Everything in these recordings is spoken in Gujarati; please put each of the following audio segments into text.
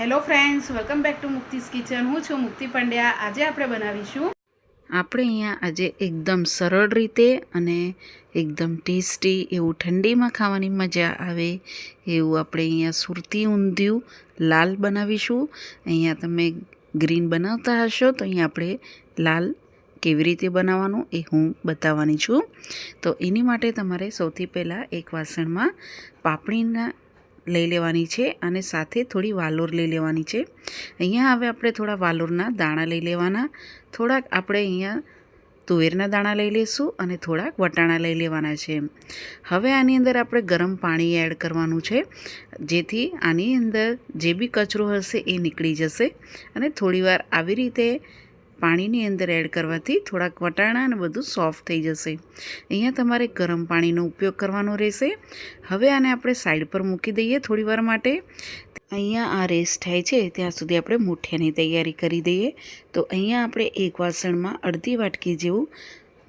Hello friends welcome back to Mukti's kitchen હું છું મુક્તિ પંડ્યા. આજે આપણે બનાવીશું આપણે અહીંયા આજે એકદમ સરળ રીતે અને એકદમ ટેસ્ટી એવું ઠંડીમાં ખાવાની મજા આવે એવું આપણે અહીંયા સુરતી ઊંધિયું લાલ બનાવીશું. અહીંયા તમે ગ્રીન બનાવતા હશો તો અહીંયા આપણે લાલ કેવી રીતે બનાવવાનું એ હું બતાવવાની છું. તો એની માટે તમારે સૌથી પહેલાં એક વાસણમાં પાપડીના લઈ લેવાની છે અને સાથે થોડી વાલોર લઈ લેવાની છે. અહીંયા હવે આપણે થોડા વાલોરના દાણા લઈ લેવાના. થોડાક આપણે અહીંયા તુવેરના દાણા લઈ લઈશું અને થોડાક વટાણા લઈ લેવાના છે. હવે આની અંદર આપણે ગરમ પાણી એડ કરવાનું છે. જેથી આની અંદર જે બી કચરો હશે એ નીકળી જશે અને થોડીવાર આવી રીતે પાણીની અંદર એડ કરવાથી થોડાક વટાણા અને બધું સોફ્ટ થઈ જશે. અહીંયા તમારે ગરમ પાણીનો ઉપયોગ કરવાનો રહેશે. હવે આને આપણે સાઈડ પર મૂકી દઈએ થોડીવાર માટે. અહીંયા આ રેસ્ટ થાય છે, ત્યાં સુધી આપણે મૂઠિયાની તૈયારી કરી દઈએ. તો અહીંયા આપણે એક વાસણમાં અડધી વાટકી જેવું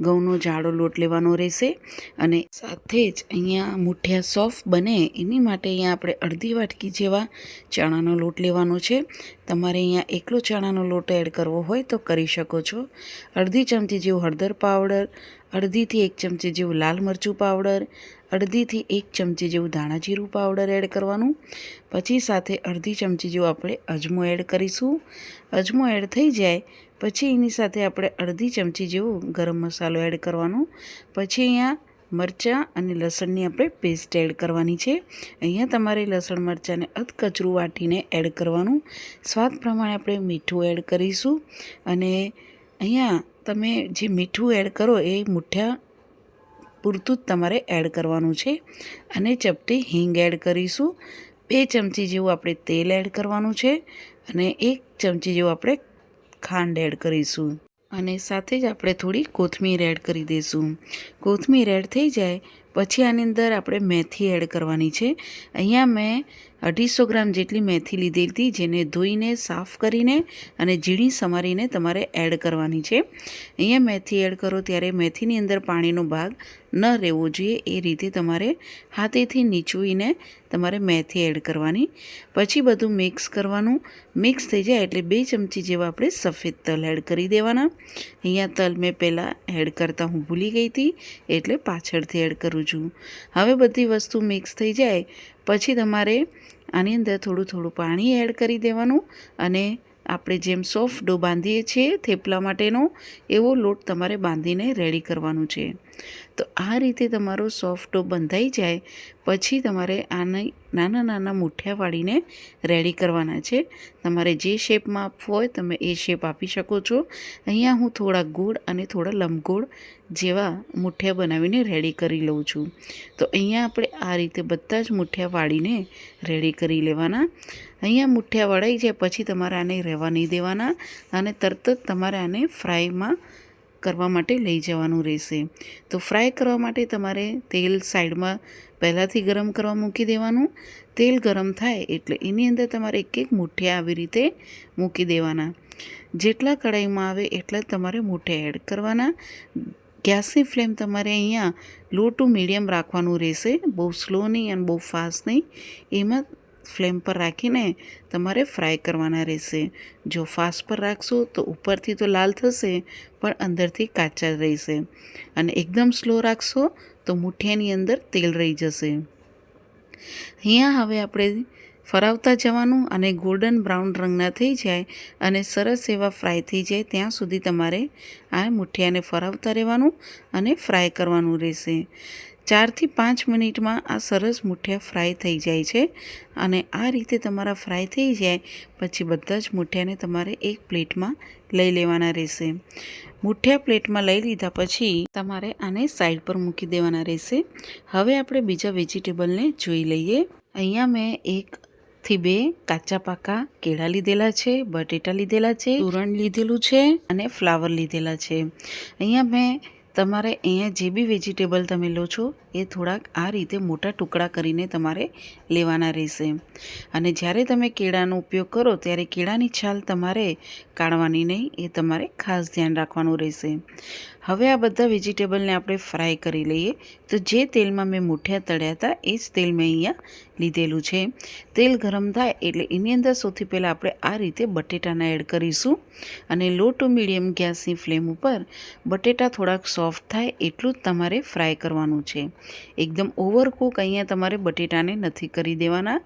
ઘઉંનો જાડો લોટ લેવાનો રહેશે અને સાથે જ અહીંયા મૂઠિયા સોફ્ટ બને. એની માટે અહીંયા આપણે અડધી વાટકી જેવા ચણાનો લોટ લેવાનો છે. તમારે અહીંયા એકલો ચણાનો લોટ એડ કરવો હોય તો કરી શકો છો. અડધી ચમચી જેવું હળદર પાવડર, અડધીથી એક ચમચી જેવું લાલ મરચું પાવડર, અડધીથી એક ચમચી જેવું ધાણા જીરું પાવડર એડ કરવાનું. પછી સાથે અડધી ચમચી જેવું આપણે અજમો એડ કરીશું. અજમો એડ થઈ જાય પછી એની સાથે આપણે અડધી ચમચી જેવું ગરમ મસાલો એડ કરવાનો. પછી અહીંયા મરચાં અને લસણની આપણે પેસ્ટ એડ કરવાની છે. અહીંયા તમારે લસણ મરચાંને અધકચરું વાટીને એડ કરવાનું. સ્વાદ પ્રમાણે આપણે મીઠું એડ કરીશું. અને અહીંયા તમે જે મીઠું એડ કરો એ મુઠ્ઠા પૂરતું જ તમારે એડ કરવાનું છે. અને ચપટી હિંગ એડ કરીશું. બે ચમચી જેવું આપણે તેલ એડ કરવાનું છે. અને એક ચમચી જેવું આપણે ખાંડ એડ કરીશું. અને સાથે જ આપણે થોડી કોથમીર એડ કરી દઈશું. કોથમીર એડ થઈ જાય, પછી આની અંદર આપણે મેથી એડ કરવાની છે. અહીંયા મેં અઢીસો ગ્રામ જેટલી મેથી લીધી હતી, જેને ધોઈને, સાફ કરીને અને ઝીણી સમારીને તમારે એડ કરવાની છે. અહીંયા મેથી એડ કરો ત્યારે મેથીની અંદર પાણીનો ભાગ ન રહેવો જોઈએ, એ રીતે તમારે હાથેથી નીચવીને તમારે મેથી એડ કરવાની. પછી બધું મિક્સ કરવાનું. મિક્સ થઈ જાય એટલે બે ચમચી જેવા આપણે સફેદ તલ એડ કરી દેવાના. અહીંયા તલ મેં પહેલાં એડ કરતાં હું ભૂલી ગઈ હતી, એટલે પાછળથી એડ કરું છું. હવે બધી વસ્તુ મિક્સ થઈ જાય પછી તમારે આની અંદર થોડું થોડું પાણી એડ કરી દેવાનું અને આપણે જેમ સોફ્ટ ડો બાંધીએ છીએ થેપલા માટેનો, એવો લોટ તમારે બાંધીને રેડી કરવાનું છે. તો આ રીતે તમારો સોફ્ટ બંધાઈ જાય, પછી તમારે આને નાના નાના મુઠ્ઠિયા વાળીને રેડી કરવાના છે. તમારે જે શેપમાં આપવો હોય તમે એ શેપ આપી શકો છો. અહીંયા હું થોડા ગોળ અને થોડા લંબગોળ જેવા મુઠ્ઠિયા બનાવીને રેડી કરી લઉં છું. તો અહીંયા આપણે આ રીતે બધા જ મુઠ્ઠિયા વાળીને રેડી કરી લેવાના. અહીંયા મુઠ્ઠિયા વળાઈ જાય, પછી તમારે આને રહેવા નહીં દેવાના અને તરત જ તમારે આને ફ્રાયમાં કરવા માટે લઈ જવાનું રહેશે. તો ફ્રાય કરવા માટે તમારે તેલ સાઈડમાં પહેલાંથી ગરમ કરવા મૂકી દેવાનું. તેલ ગરમ થાય એટલે એની અંદર તમારે એક એક મુઠ્ઠિયા આવી રીતે મૂકી દેવાના. જેટલા કઢાઈમાં આવે એટલા તમારે મુઠ્ઠિયા એડ કરવાના. ગેસની ફ્લેમ તમારે અહીંયા લો ટુ મીડિયમ રાખવાનું રહેશે. બહુ સ્લો નહીં અને બહુ ફાસ્ટ નહીં. એમાં ફ્લેમ પર રાખીને તમારે ફ્રાય કરવાના રહેશે. જો ફાસ્ટ પર રાખશો તો ઉપરથી તો લાલ થશે, પણ અંદરથી કાચા રહેશે. અને એકદમ સ્લો રાખશો તો મુઠિયાની અંદર તેલ રહી જશે. અહીંયા હવે આપણે ફરાવતા જવાનું અને ગોલ્ડન બ્રાઉન રંગના થઈ જાય અને સરસ એવા ફ્રાય થઈ જાય ત્યાં સુધી તમારે આ મુઠિયાને ફરાવતા રહેવાનું અને ફ્રાય કરવાનું રહેશે. ચારથી પાંચ મિનિટમાં આ સરસ મુઠિયા ફ્રાય થઈ જાય છે અને આ રીતે તમારા ફ્રાય થઈ જાય પછી બધા જ મુઠિયાને તમારે એક પ્લેટમાં લઈ લેવાના રહેશે. મુઠિયા પ્લેટમાં લઈ લીધા પછી તમારે આને સાઈડ પર મૂકી દેવાના રહેશે. હવે આપણે બીજા વેજીટેબલને જોઈ લઈએ. અહીંયા મેં એક થી બે કાચા પાકા કેળા લીધેલા છે, બટેટા લીધેલા છે સુરણ લીધેલું છે અને ફ્લાવર લીધેલા છે. અહીંયા મેં તમારે અહીંયા જે બી વેજીટેબલ તમે લો છો એ થોડાક આ રીતે મોટા ટુકડા કરીને તમારે લેવાના રહેશે. અને જ્યારે તમે કેળાનો ઉપયોગ કરો, ત્યારે કેળાની છાલ તમારે કાઢવાની નહીં, એ તમારે ખાસ ધ્યાન રાખવાનું રહેશે. હવે આ બધા વેજીટેબલને આપણે ફ્રાય કરી લઈએ. તો જે તેલમાં મેં મૂઠિયા તળ્યા હતા, એ જ તેલ મેં અહીંયા લીધેલું છે. તેલ ગરમ થાય એટલે એની અંદર સૌથી પહેલાં આપણે આ રીતે બટેટાના એડ કરીશું. અને લો ટુ મીડિયમ ગેસની ફ્લેમ ઉપર બટેટા થોડાક સોફ્ટ થાય એટલું જ તમારે ફ્રાય કરવાનું છે. એકદમ ઓવરકુક અહીંયા તમારે બટેટાને નથી કરી દેવાના,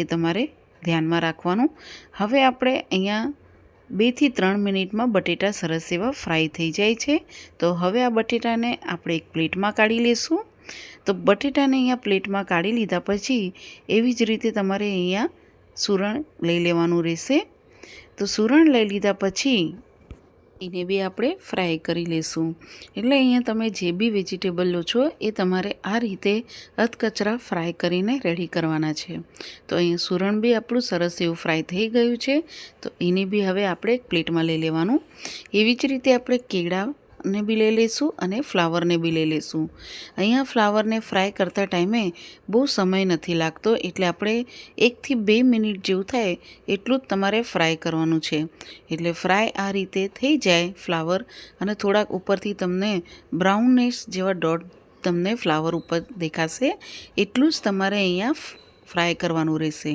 એ તમારે ધ્યાનમાં રાખવાનું. હવે આપણે અહીંયા બેથી ત્રણ મિનિટમાં બટેટા સરસ એવા ફ્રાય થઈ જાય છે. તો હવે આ બટેટાને આપણે એક પ્લેટમાં કાઢી લઈશું તો બટેટાને અહીંયા પ્લેટમાં કાઢી લીધા પછી એવી જ રીતે તમારે અહીંયા સુરણ લઈ લેવાનું રહેશે. તો સુરણ લઈ લીધા પછી એને બી આપણે ફ્રાય કરી લેશું. એટલે અહીંયા તમે જે બી વેજીટેબલ લો છો, એ તમારે આ રીતે અધકચરા ફ્રાય કરીને રેડી કરવાના છે. તો અહીંયા સુરણ બી આપણું સરસ એવું ફ્રાય થઈ ગયું છે. તો એને બી હવે આપણે એક પ્લેટમાં લઈ લેવાનું. એવી જ રીતે આપણે કેળા ને બી લઈ લઈશું અને ફ્લાવરને બી લઈ લઈશું. અહીંયા ફ્લાવરને ફ્રાય કરતા ટાઈમે બહુ સમય નથી લાગતો, એટલે આપણે એકથી બે મિનિટ જેવું થાય એટલું જ તમારે ફ્રાય કરવાનું છે. એટલે ફ્રાય આ રીતે થઈ જાય ફ્લાવર અને થોડાક ઉપરથી તમને બ્રાઉનનેસ જેવા ડોટ તમને ફ્લાવર ઉપર દેખાશે, એટલું જ તમારે અહીંયા ફ્રાય કરવાનું રહેશે.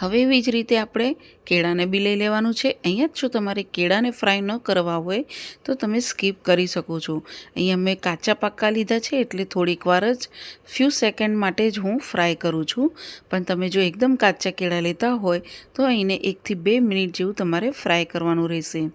હવે એવી જ રીતે આપણે કેળાને બી લઈ લેવાનું છે. અહીંયા જ જો તમારે કેળાને ફ્રાય ન કરવા હોય, તો તમે સ્કીપ કરી શકો છો. અહીંયા મેં કાચા પાક્કા લીધા છે, એટલે થોડીક વાર જ ફ્યુ સેકન્ડ માટે જ હું ફ્રાય કરું છું. પણ તમે જો એકદમ કાચા કેળા લેતા હોય, તો અહીંને એકથી બે મિનિટ જેવું તમારે ફ્રાય કરવાનું રહેશે.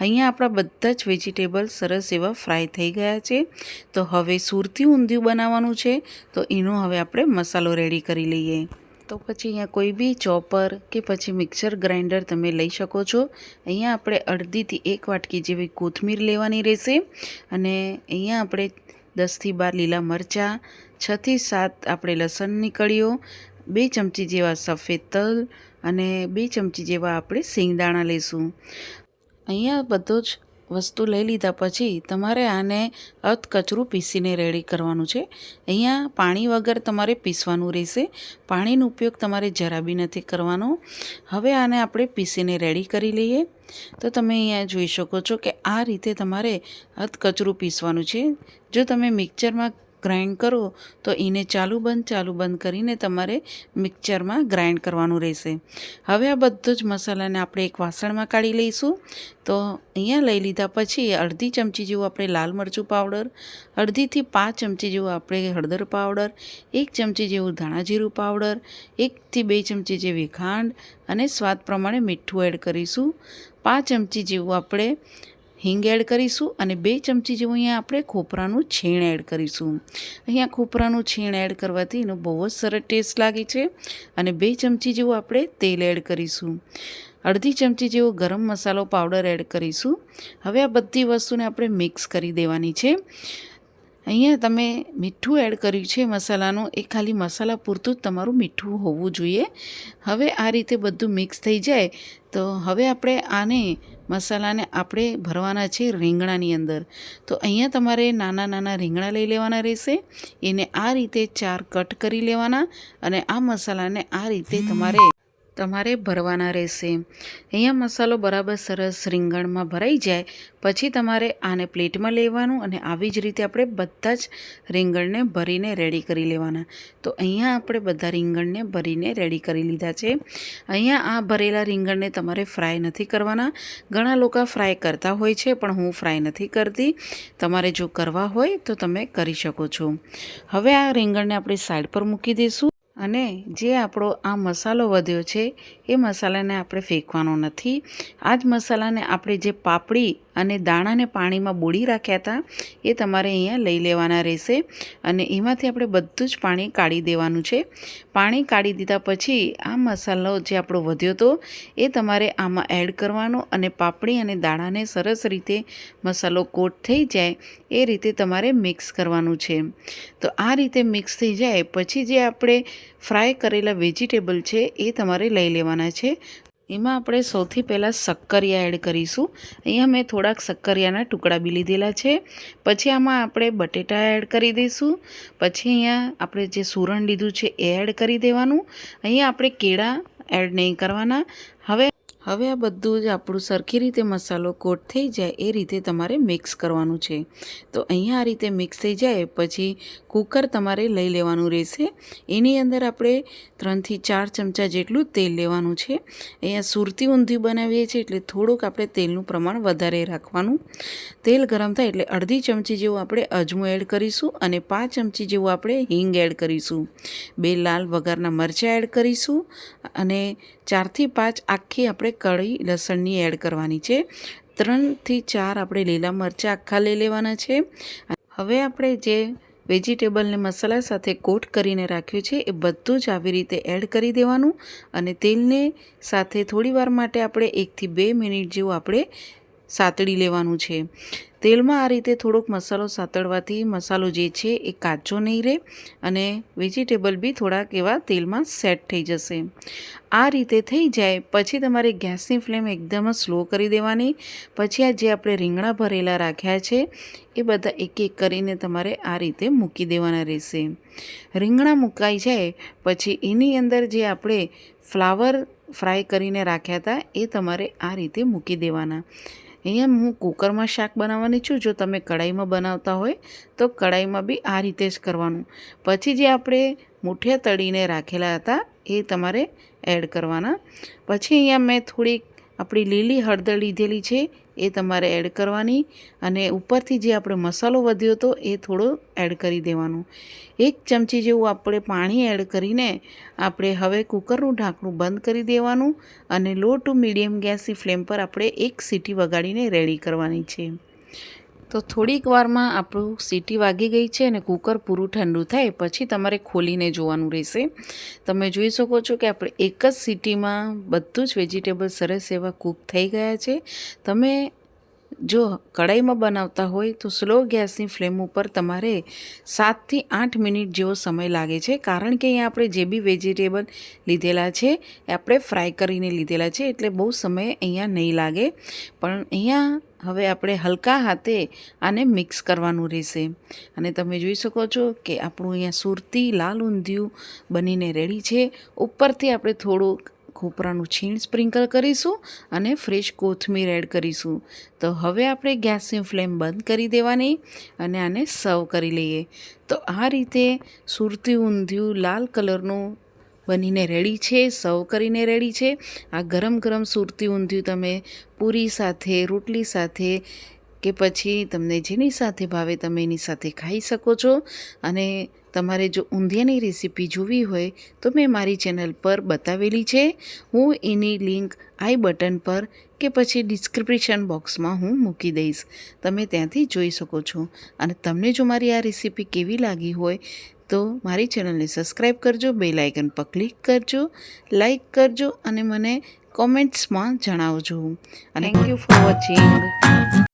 અહીંયા આપણા બધા જ વેજીટેબલ સરસ એવા ફ્રાય થઈ ગયા છે. તો હવે સુરતી ઊંધિયું બનાવવાનું છે, તો એનો હવે આપણે મસાલો રેડી કરી લઈએ. તો પછી અહીંયા કોઈ બી ચોપર કે પછી મિક્સર ગ્રાઇન્ડર તમે લઈ શકો છો. અહીંયા આપણે અડધીથી એક વાટકી જેવી કોથમીર લેવાની રહેશે અને અહીંયા આપણે દસથી બાર લીલા મરચાં, છથી સાત આપણે લસણની કળીઓ બે ચમચી જેવા સફેદ તલ અને બે ચમચી જેવા આપણે સિંગદાણા લઈશું. અહીંયા બધો જ વસ્તુ લઈ લીધા પછી તમારે આને અધકચરું પીસીને રેડી કરવાનું છે. અહીંયા પાણી વગર તમારે પીસવાનું રહેશે. પાણીનો ઉપયોગ તમારે જરા બી નથી કરવાનો. હવે આને આપણે પીસીને રેડી કરી લઈએ. તો તમે અહીંયા જોઈ શકો છો કે આ રીતે તમારે અધકચરું પીસવાનું છે. જો તમે મિક્સરમાં ગ્રાઇન્ડ કરો, તો એને ચાલુ બંધ ચાલુ બંધ કરીને તમારે મિક્સરમાં ગ્રાઇન્ડ કરવાનું રહેશે. હવે આ બધો જ મસાલાને આપણે એક વાસણમાં કાઢી લઈશું. તો અહીંયા લઈ લીધા પછી અડધી ચમચી જેવું આપણે લાલ મરચું પાવડર, અડધીથી પાંચ ચમચી જેવું આપણે હળદર પાવડર, એક ચમચી જેવું ધાણા જીરું પાવડર, એકથી બે ચમચી જેવી ખાંડ અને સ્વાદ પ્રમાણે મીઠું એડ કરીશું. પાંચ ચમચી જેવું આપણે હિંગ એડ કરીશું અને બે ચમચી જેવું અહીંયા આપણે ખોપરાનું છીણ એડ કરીશું. અહીંયા ખોપરાનું છીણ એડ કરવાથી એનો બહુ જ સરસ ટેસ્ટ લાગે છે અને બે ચમચી જેવું આપણે તેલ એડ કરીશું. અડધી ચમચી જેવો ગરમ મસાલો પાવડર એડ કરીશું. હવે આ બધી વસ્તુને આપણે મિક્સ કરી દેવાની છે. અહીંયા તમે મીઠું એડ કર્યું છે મસાલાનું, એ ખાલી મસાલા પૂરતું જ તમારું મીઠું હોવું જોઈએ. હવે આ રીતે બધું મિક્સ થઈ જાય, તો હવે આપણે આને, મસાલાને આપણે ભરવાના છે રીંગણાની અંદર. તો અહીંયા તમારે નાના નાના રીંગણા લઈ લેવાના રહેશે, એને આ રીતે ચાર કટ કરી લેવાના અને આ મસાલાને આ રીતે તમારે તમારે ભરવાના રહેશે. અહીંયા મસાલો બરાબર સરસ રીંગણમાં ભરાઈ જાય, પછી તમારે આને પ્લેટમાં લેવાનું અને આવી જ રીતે આપણે બધા જ રીંગણને ભરીને રેડી કરી લેવાના. તો અહીંયા આપણે બધા રીંગણને ભરીને રેડી કરી લીધા છે. અહીંયા આ ભરેલા રીંગણને તમારે ફ્રાય નથી કરવાના. ઘણા લોકો ફ્રાય કરતા હોય છે, પણ હું ફ્રાય નથી કરતી. તમારે જો કરવા હોય તો તમે કરી શકો છો. હવે આ રીંગણને આપણે સાઈડ પર મૂકી દઈશું. અને જે આપણો આ મસાલો વધ્યો છે, એ મસાલાને આપણે ફેંકવાનો નથી. આ જ મસાલાને આપણે જે પાપડી અને દાણાને પાણીમાં બોળી રાખ્યા હતા, એ તમારે અહીંયા લઈ લેવાના રહેશે. અને એમાંથી આપણે બધું જ પાણી કાઢી દેવાનું છે. પાણી કાઢી દીધા પછી આ મસાલો જે આપણો વધ્યો હતો એ તમારે આમાં એડ કરવાનો અને પાપડી અને દાણાને સરસ રીતે મસાલો કોટ થઈ જાય, એ રીતે તમારે મિક્સ કરવાનું છે. તો આ રીતે મિક્સ થઈ જાય, પછી જે આપણે ફ્રાય કરેલા વેજીટેબલ છે, એ તમારે લઈ લેવાના છે. એમાં આપણે સૌથી પહેલાં શક્કરિયા એડ કરીશું. અહીંયા મેં થોડાક શક્કરિયાના ટુકડા બી લીધેલા છે. પછી આમાં આપણે બટેટા એડ કરી દઈશું. પછી અહીંયા આપણે જે સુરણ લીધું છે એ એડ કરી દેવાનું. અહીંયા આપણે કેળા એડ નહીં કરવાના. હવે હવે આ બધું જ આપણું સરખી રીતે મસાલો કોટ થઈ જાય એ રીતે તમારે મિક્સ કરવાનું છે. તો અહીંયા આ રીતે મિક્સ થઈ જાય, પછી કુકર તમારે લઈ લેવાનું રહેશે. એની અંદર આપણે ત્રણથી ચાર ચમચા જેટલું તેલ લેવાનું છે. અહીંયા સુરતી ઊંધિયું બનાવીએ છીએ એટલે થોડુંક આપણે તેલનું પ્રમાણ વધારે રાખવાનું. તેલ ગરમ થાય એટલે અડધી ચમચી જેવું આપણે અજમો એડ કરીશું અને પાંચ ચમચી જેવું આપણે હિંગ એડ કરીશું. બે લાલ વઘારના મરચાં એડ કરીશું અને ચારથી પાંચ આખી આપણે કળી, લસણની એડ કરવાની છે. ત્રણથી ચાર આપણે લીલા મરચાં આખા લઈ લેવાના છે. હવે આપણે જે વેજીટેબલને મસાલા સાથે કોટ કરીને રાખ્યું છે, એ બધું જ આવી રીતે એડ કરી દેવાનું અને તેલને સાથે થોડીવાર માટે આપણે એકથી બે મિનિટ જેવું આપણે સાતળી લેવાનું છે. તેલમાં આ રીતે થોડોક મસાલો સાતળવાથી મસાલો જે છે એ કાચો નહીં રહે અને વેજીટેબલ બી થોડાક એવા તેલમાં સેટ થઈ જશે. આ રીતે થઈ જાય પછી તમારે ગેસની ફ્લેમ એકદમ સ્લો કરી દેવાની. પછી આ જે આપણે રીંગણા ભરેલા રાખ્યા છે એ બધા એક એક કરીને તમારે આ રીતે મૂકી દેવાના રહેશે. રીંગણા મુકાઈ જાય પછી એની અંદર જે આપણે ફ્લાવર ફ્રાય કરીને રાખ્યા હતા એ તમારે આ રીતે મૂકી દેવાના. અહીંયા હું કુકરમાં શાક બનાવવાની છું. જો તમે કઢાઈમાં બનાવતા હોય તો કઢાઈમાં બી આ રીતે જ કરવાનું. પછી જે આપણે મૂઠિયા તળીને રાખેલા હતા એ તમારે એડ કરવાના. પછી અહીંયા મેં થોડીક આપણી લીલી હળદર લીધેલી છે. એ તમારે એડ કરવાની અને ઉપરથી જે આપણે મસાલો વધ્યો હતો એ થોડો એડ કરી દેવાનું. એક ચમચી જેવું આપણે પાણી એડ કરીને આપણે હવે કુકરનું ઢાંકણું બંધ કરી દેવાનું અને લો ટુ મીડિયમ ગેસની ફ્લેમ પર આપણે એક સીટી વગાડીને રેડી કરવાની છે. તો થોડીક વારમાં આપણું સીટી વાગી ગઈ છે અને કુકર પૂરું ઠંડુ થાય, પછી તમારે ખોલીને જોવાનું રહેશે. તમે જોઈ શકો છો કે આપણે એક જ સીટીમાં બધું જ વેજીટેબલ સરસ એવા કૂક થઈ ગયા છે. તમે જો કઢાઈમાં બનાવતા હોય તો સ્લો ગેસની ફ્લેમ ઉપર તમારે સાતથી આઠ મિનિટ જેવો સમય લાગે છે. કારણ કે અહીંયા આપણે જે બી વેજીટેબલ લીધેલા છે, એ આપણે ફ્રાય કરીને લીધેલા છે, એટલે બહુ સમય અહીંયા નહીં લાગે. પણ અહીંયા હવે આપણે હલકા હાથે આને મિક્સ કરવાનું રહેશે. અને તમે જોઈ શકો છો કે આપણું અહીંયા સુરતી લાલ ઊંધિયું બનીને રેડી છે. ઉપરથી આપણે થોડુંક ખોપરાનું છીણ સ્પ્રિંકલ કરીશું અને ફ્રેશ કોથમીર એડ કરીશું. તો હવે આપણે ગેસની ફ્લેમ બંધ કરી દેવાની અને આને સર્વ કરી લઈએ. તો આ રીતે સુરતી ઊંધિયું લાલ કલરનું બનીને રેડી છે, સર્વ કરીને રેડી છે. આ ગરમ ગરમ સુરતી ઊંધિયું તમે પૂરી સાથે, રોટલી સાથે કે પછી તમને જેની સાથે ભાવે તમે એની સાથે ખાઈ શકો છો. અને તમારે જો ઊંધિયાની રેસીપી જોવી હોય તો મેં મારી ચેનલ પર બતાવેલી છે. હું એની લિંક આઈ બટન પર કે પછી ડિસ્ક્રિપ્શન બોક્સમાં હું મૂકી દઈશ. તમે ત્યાંથી જોઈ શકો છો. અને તમને જો મારી આ રેસીપી કેવી લાગી હોય તો મારી ચેનલને સબસ્ક્રાઈબ કરજો, બેલ આઇકન પર ક્લિક કરજો, લાઇક કરજો અને મને કોમેન્ટ્સમાં જણાવજો. અને થેન્ક યુ ફોર વોચિંગ